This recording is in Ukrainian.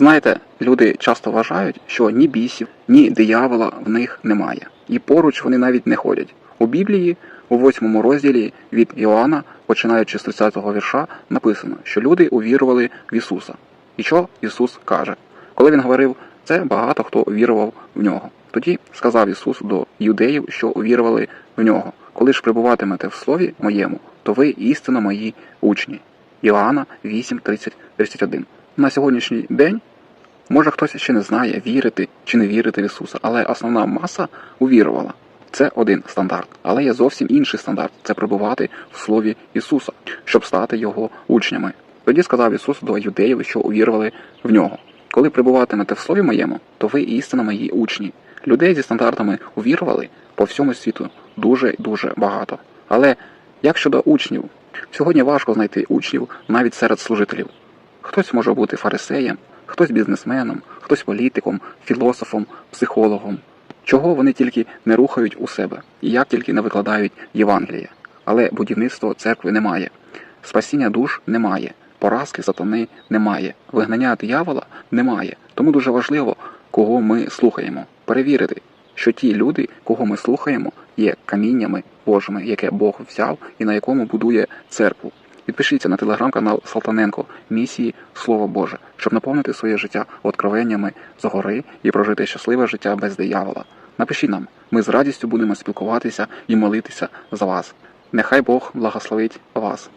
Знаєте, люди часто вважають, що ні бісів, ні диявола в них немає, і поруч вони навіть не ходять. У Біблії, у восьмому розділі від Іоанна, починаючи з 30-го вірша, написано, що люди увірували в Ісуса. І що Ісус каже? Коли він говорив це, багато хто увірував в нього. Тоді сказав Ісус до юдеїв, що увірували в нього. Коли ж прибуватимете в слові моєму, то ви істинно мої учні. Іоанна 8, 30, 31. На сьогоднішній день Може хтось ще не знає, вірити чи не вірити в Ісуса, але основна маса увірувала. Це один стандарт, але є зовсім інший стандарт це прибувати в слові Ісуса, щоб стати Його учнями. Тоді сказав Ісус до юдеїв, що увірували в нього. Коли прибуватимете в слові моєму, то ви істинно мої учні. Людей зі стандартами увірували по всьому світу дуже дуже багато. Але як щодо учнів, сьогодні важко знайти учнів навіть серед служителів. Хтось може бути фарисеєм, хтось бізнесменом, хтось політиком, філософом, психологом. Чого вони тільки не рухають у себе, і як тільки не викладають Євангеліє. Але будівництва церкви немає, спасіння душ немає, поразки сатани немає, вигнання диявола немає. Тому дуже важливо, кого ми слухаємо, перевірити, що ті люди, кого ми слухаємо, є каміннями Божими, яке Бог взяв і на якому будує церкву. Підпишіться на телеграм-канал Салтаненко місії Слово Боже, щоб наповнити своє життя откровеннями згори і прожити щасливе життя без диявола. Напишіть нам, ми з радістю будемо спілкуватися і молитися за вас. Нехай Бог благословить вас.